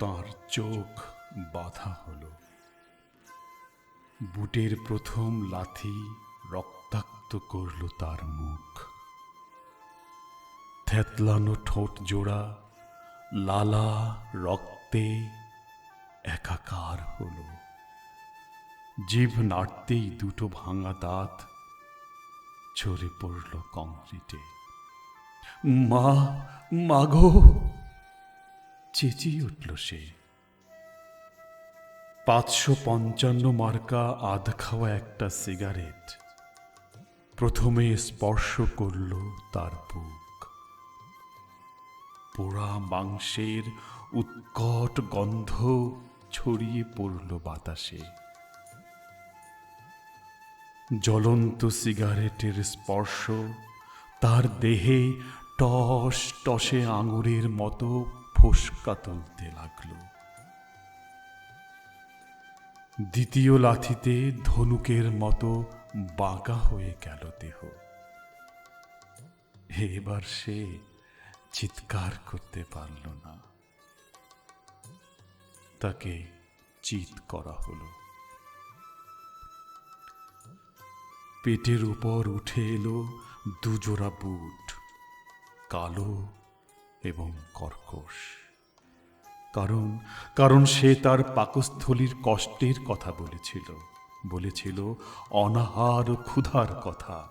তার চোখ বাধা হল। বুটের প্রথম লাথি রক্তাক্ত করল তার মুখ। থেতলানো ঠোঁট জোড়া, লালা রক্তে একাকার হল। জিভ নাড়তেই দুটো ভাঙা দাঁত ঝরে পড়ল কংক্রিটে। মা মাগো চেঁচিয়ে উঠল সে। পাঁচশো পঞ্চান্ন মার্কা আধ খাওয়া একটা সিগারেট। প্রথমে স্পর্শ করল তার বুক। পোড়া মাংসের উৎকট গন্ধ ছড়িয়ে পড়ল বাতাসে। জ্বলন্ত সিগারেটের স্পর্শ তার দেহে টস টসে আঙুরের মতো ফোসকা তুলতে লাগল। দ্বিতীয় লাথিতে ধনুকের মতো বাঁকা হয়ে গেল দেহ। এবার সে চিৎকার করতে পারল না। তাকে চিৎ করা হলো। পেটের উপর উঠে এলো দুজোড়া বুট, কালো এবং কর্কশ। কারণ কারণ সে তার পাকস্থলীর কষ্টের কথা বলেছিল। বলেছিল, অনাহার ক্ষুধার কথা।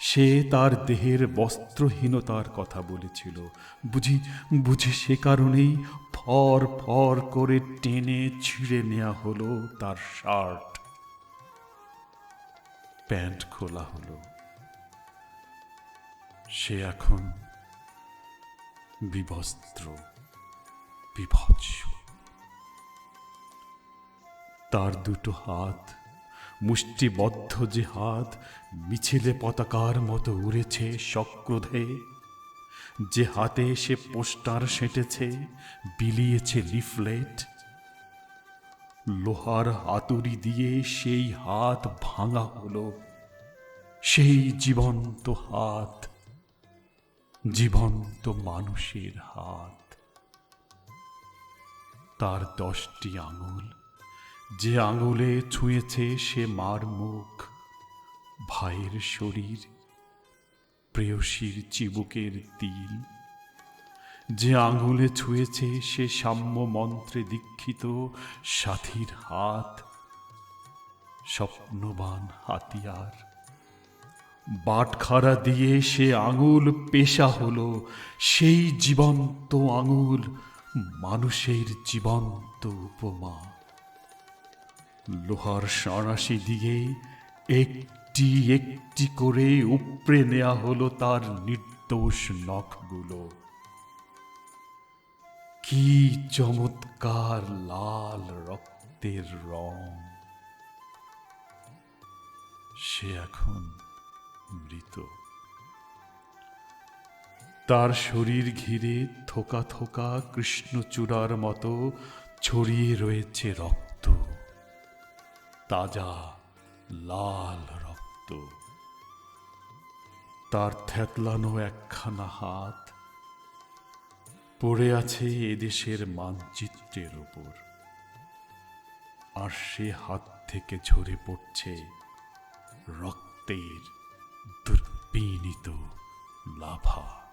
সে তার দেহের বস্ত্রহীনতার কথা বলেছিল। বুঝি বুঝি সে কারণেই ফর ফর করে টেনে ছিঁড়ে নেওয়া হলো তার শার্ট। প্যান্ট খোলা হলো। সে এখন বিবস্ত্র, বিভৎস। তার দুটো হাত, মুষ্টিবদ্ধ যে হাত, মিছিলে পতাকার মতো উড়েছে সক্রোধে। যে হাতে সে পোস্টার সেঁটেছে, বিলিয়েছে লিফলেট। লোহার হাতুড়ি দিয়ে সেই হাত ভাঙা হলো, সেই জীবন্ত হাত। জীবন্ত মানুষের হাত। তার দশটি আঙুল, যে আঙুলে ছুঁয়েছে সে মার মুখ, ভাইয়ের শরীর, প্রেয়সীর চিবুকের তিল। যে আঙুলে ছুঁয়েছে সে সাম্য মন্ত্রে দীক্ষিত সাথীর হাত, স্বপ্নবান হাতিয়ার। বাটখারা দিয়ে সে আঙুল পেশা হলো, সেই জীবন্ত আঙুল মানুষের জীবন্ত উপমা। লোহার সরাসি দিয়ে একটি একটি করে উপড়ে নেওয়া হলো তার নির্দোষ নখগুলো। কি চমৎকার লাল রক্তের রং। সে এখন মৃত। তার শরীর ঘিরে থোকা থোকা কৃষ্ণচূড়ার মতো ছড়িয়ে রয়েছে রক্ত, তাজা লাল রক্ত। তার থ্যাতলানো একখানা হাত পড়ে আছে এদেশের মানচিত্রের ওপর আর সে হাত থেকে ঝরে পড়ছে রক্তের দুর্বিনীত লাভা।